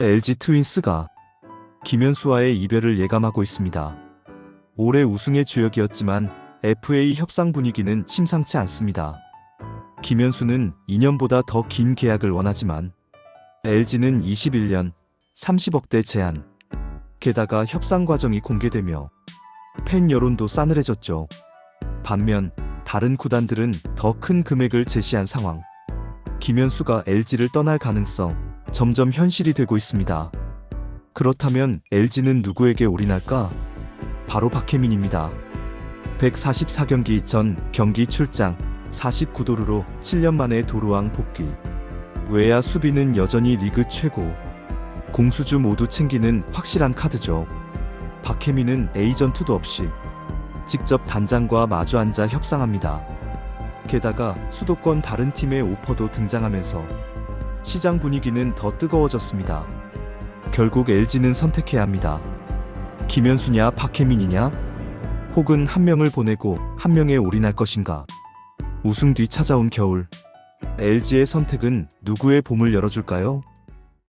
LG 트윈스가 김현수와의 이별을 예감하고 있습니다. 올해 우승의 주역이었지만 FA 협상 분위기는 심상치 않습니다. 김현수는 2년보다 더 긴 계약을 원하지만 LG는 21년 30억대 제한. 게다가 협상 과정이 공개되며 팬 여론도 싸늘해졌죠. 반면 다른 구단들은 더 큰 금액을 제시한 상황. 김현수가 LG를 떠날 가능성 점점 현실이 되고 있습니다. 그렇다면 LG는 누구에게 올인할까? 바로 박혜민입니다. 144경기 전 경기 출장 49도루로 7년 만에 도루왕 복귀. 외야 수비는 여전히 리그 최고. 공수주 모두 챙기는 확실한 카드죠. 박혜민은 에이전트도 없이 직접 단장과 마주 앉아 협상합니다. 게다가 수도권 다른 팀의 오퍼도 등장하면서 시장 분위기는 더 뜨거워졌습니다. 결국 LG는 선택해야 합니다. 김현수냐 박혜민이냐? 혹은 한 명을 보내고 한 명에 올인할 것인가? 우승 뒤 찾아온 겨울. LG의 선택은 누구의 봄을 열어줄까요?